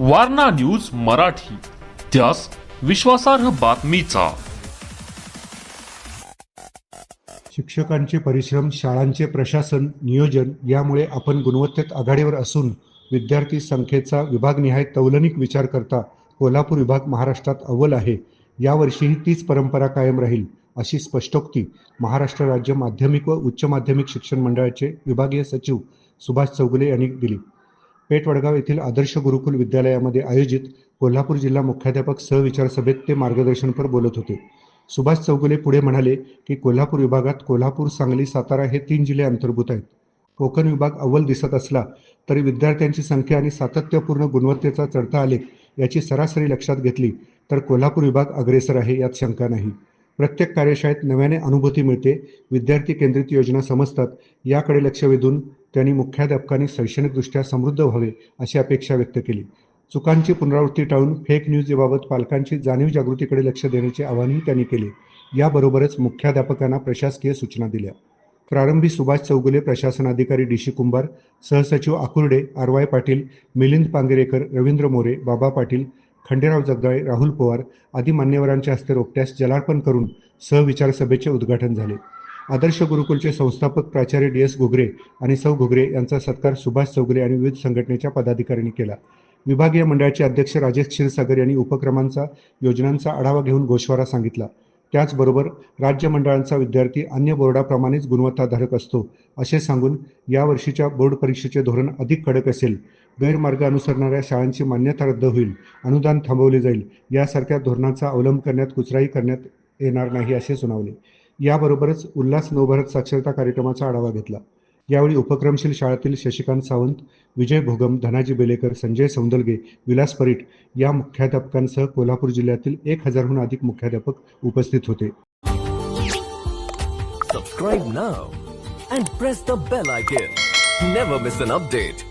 Warna news Marathi त्यास विश्वासार्ह बातमीचा. शिक्षकांचे परिश्रम शाळांचे प्रशासन नियोजन यामुळे आपण गुणवत्तेत आघाडीवर असून विद्यार्थी संख्येचा विभागनिहाय तौलनिक विचार करता कोल्हापूर विभाग महाराष्ट्रात अव्वल आहे. यावर्षीही तीच परंपरा कायम राहील अशी स्पष्टोक्ती महाराष्ट्र राज्य माध्यमिक व उच्च माध्यमिक शिक्षण मंडळाचे विभागीय सचिव सुभाष चौगुले यांनी दिली. पेठ वडगाव येथील आदर्श गुरुकुल विद्यालयामध्ये आयोजित कोल्हापूर जिल्हा मुख्याध्यापक सहविचार सभेत ते मार्गदर्शनपर बोलत होते. सुभाष चौगुले पुढे म्हणाले की कोल्हापूर विभागात कोल्हापूर सांगली सातारा हे तीन जिल्हे अंतर्भूत आहेत. कोकण विभाग अव्वल दिसत असला तरी विद्यार्थ्यांची संख्या आणि सातत्यपूर्ण गुणवत्तेचा चढता आलेख याची सरासरी लक्षात घेतली तर कोल्हापूर विभाग अग्रेसर आहे यात शंका नाही. प्रत्येक कार्यशाळेत नव्याने अनुभूती मिळते विद्यार्थी केंद्रित योजना समजतात याकडे लक्ष वेधून त्यांनी मुख्याध्यापकांनी शैक्षणिकदृष्ट्या समृद्ध व्हावे अशी अपेक्षा व्यक्त केली. चुकांची पुनरावृत्ती टाळून फेक न्यूज याबाबत पालकांची जाणीव जागृतीकडे लक्ष देण्याचे आवाहनही त्यांनी केले. याबरोबरच मुख्याध्यापकांना प्रशासकीय सूचना दिल्या. प्रारंभी सुभाष चौगुले प्रशासनाधिकारी डी शी कुंभार सहसचिव आकुर्डे आर वाय पाटील मिलिंद पांगेरेकर रवींद्र मोरे बाबा पाटील खंडेराव जगदाळे राहुल पवार आदी मान्यवरांच्या हस्ते रोपट्यास जलार्पण करून सहविचार सभेचे उद्घाटन झाले. आदर्श गुरुकुलचे संस्थापक प्राचार्य डी एस घुगरे आणि सौ घुगरे यांचा सत्कार सुभाष चौगले आणि विविध संघटनेच्या पदाधिकाऱ्यांनी केला. विभागीय मंडळाचे अध्यक्ष राजेश क्षीरसागर यांनी उपक्रमांचा योजनांचा आढावा घेऊन गोषवारा सांगितला. त्याचबरोबर राज्य मंडळांचा विद्यार्थी अन्य बोर्डाप्रमाणेच गुणवत्ताधारक असतो असे सांगून यावर्षीच्या बोर्ड परीक्षेचे धोरण अधिक कडक असेल. गैरमार्ग अनुसरणाऱ्या शाळांची मान्यता रद्द होईल अनुदान थांबवले जाईल यासारख्या धोरणांचा अवलंब करण्यात कुचराई करण्यात येणार नाही असे सुनावले. याबरोबरच उल्हास नवभारत साक्षरता कार्यक्रमाचा आढावा घेतला यावेळी उपक्रमशील शाळेतील शशिकांत सावंत विजय भोगम धनाजी बेलेकर संजय सौंदलगे विलास परीट या मुख्याध्यापकांसह कोल्हापूर जिल्ह्यातील एक हजारहून अधिक मुख्याध्यापक उपस्थित होते Subscribe now and press the bell icon. Never miss an update.